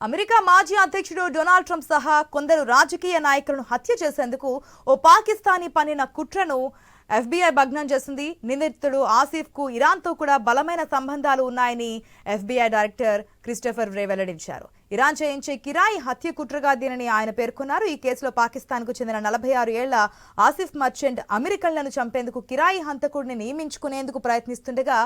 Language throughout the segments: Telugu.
అమెరికా మాజీ అధ్యక్షుడు డొనాల్డ్ ట్రంప్ సహా కొందరు రాజకీయ నాయకులను హత్య చేసేందుకు ఓ పాకిస్తానీ పనిన కుట్రను ఎఫ్బీఐ భగ్నం చేసింది నిందితుడు ఆసిఫ్కు ఇరాన్తో కూడా బలమైన సంబంధాలు ఉన్నాయని ఎఫ్బీఐ డైరెక్టర్ క్రిస్టఫర్ రే వెల్లడించారు. ఇరాన్ చేయించే కిరాయి హత్య కుట్రగా దీనిని ఆయన పేర్కొన్నారు. ఈ కేసులో పాకిస్తాన్కు చెందిన నలభై ఆరు ఏళ్ళ ఆసిఫ్ మర్చెంట్ అమెరికన్లను చంపేందుకు కిరాయి హంతకుడిని నియమించుకునేందుకు ప్రయత్నిస్తుండగా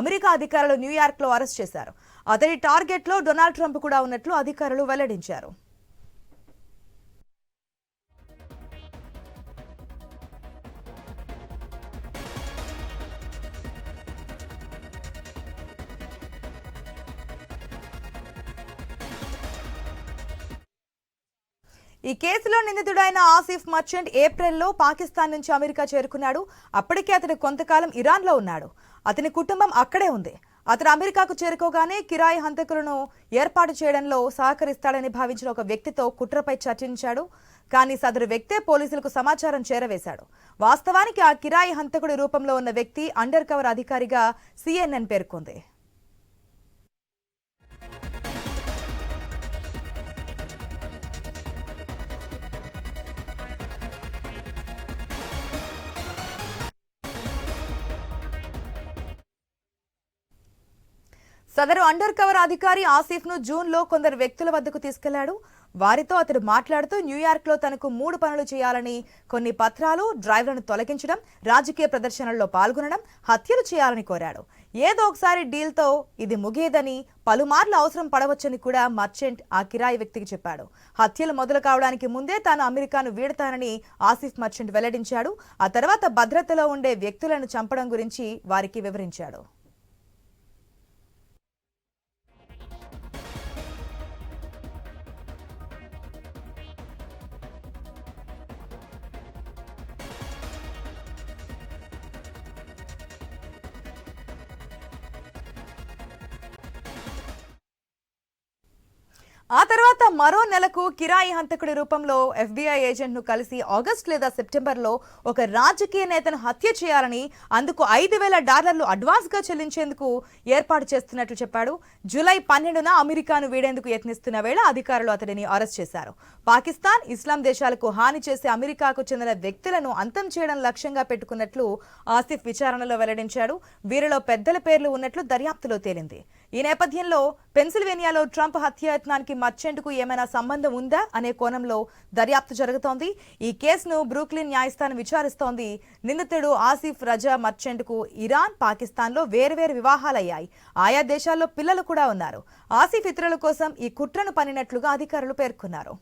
అమెరికా అధికారులు న్యూయార్క్లో అరెస్ట్ చేశారు. అతడి టార్గెట్లో డొనాల్డ్ ట్రంప్ కూడా ఉన్నట్లు అధికారులు వెల్లడించారు. ఈ కేసులో నిందితుడైన ఆసిఫ్ మర్చెంట్ ఏప్రిల్లో పాకిస్తాన్ నుంచి అమెరికా చేరుకున్నాడు. అప్పటికే అతడు కొంతకాలం ఇరాన్లో ఉన్నాడు. అతని కుటుంబం అక్కడే ఉంది. అతను అమెరికాకు చేరుకోగానే కిరాయి హంతకులను ఏర్పాటు చేయడంలో సహకరిస్తాడని భావించిన ఒక వ్యక్తితో కుట్రపై చర్చించాడు. కానీ సదరు వ్యక్తే పోలీసులకు సమాచారం చేరవేశాడు. వాస్తవానికి ఆ కిరాయి హంతకుడి రూపంలో ఉన్న వ్యక్తి అండర్ కవర్ అధికారిగా సిఎన్ఎన్ పేర్కొంది. సదరు అండర్ కవర్ అధికారి ఆసిఫ్ను జూన్లో కొందరు వ్యక్తుల వద్దకు తీసుకెళ్ళాడు. వారితో అతడు మాట్లాడుతూ న్యూయార్క్లో తనకు మూడు పనులు చేయాలని కొన్ని పత్రాలు డ్రైవర్లను తొలగించడం రాజకీయ ప్రదర్శనల్లో పాల్గొనడం హత్యలు చేయాలని కోరాడు. ఏదో ఒకసారి డీల్తో ఇది ముగియదని పలుమార్లు అవసరం పడవచ్చని కూడా మర్చెంట్ ఆ కిరాయి వ్యక్తికి చెప్పాడు. హత్యలు మొదలు కావడానికి ముందే తాను అమెరికాను వీడతానని ఆసిఫ్ మర్చెంట్ వెల్లడించాడు. ఆ తర్వాత భద్రతలో ఉండే వ్యక్తులను చంపడం గురించి వారికి వివరించాడు. ఆ తర్వాత మరో నెలకు కిరాయి హంతకుడి రూపంలో ఎఫ్బీఐ ఏజెంట్ను కలిసి ఆగస్ట్ లేదా సెప్టెంబర్లో ఒక రాజకీయ నేతను హత్య చేయాలని అందుకు ఐదు వేల డాలర్లు అడ్వాన్స్గా చెల్లించేందుకు ఏర్పాటు చేస్తున్నట్లు చెప్పాడు. జూలై పన్నెండున అమెరికాను వీడేందుకు యత్నిస్తున్న వేళ అధికారులు అతడిని అరెస్ట్ చేశారు. పాకిస్తాన్ ఇస్లాం దేశాలకు హాని చేసే అమెరికాకు చెందిన వ్యక్తులను అంతం చేయడం లక్ష్యంగా పెట్టుకున్నట్లు ఆసిఫ్ విచారణలో వెల్లడించాడు. వీరిలో పెద్దల పేర్లు ఉన్నట్లు దర్యాప్తులో తేలింది. ఈ నేపథ్యంలో పెన్సిల్వేనియాలో ట్రంప్ హత్యాయత్నానికి మర్చెంట్కు ఏమైనా సంబంధం ఉందా అనే కోణంలో దర్యాప్తు జరుగుతోంది. ఈ కేసును బ్రూక్లిన్ న్యాయస్థానం విచారిస్తోంది. నిందితుడు ఆసిఫ్ రజా మర్చెంట్కు ఇరాన్ పాకిస్తాన్లో వేర్వేరు వివాహాలయ్యాయి. ఆయా దేశాల్లో పిల్లలు కూడా ఉన్నారు. ఆసిఫ్ ఇతరుల కోసం ఈ కుట్రను పనినట్లుగా అధికారులు పేర్కొన్నారు.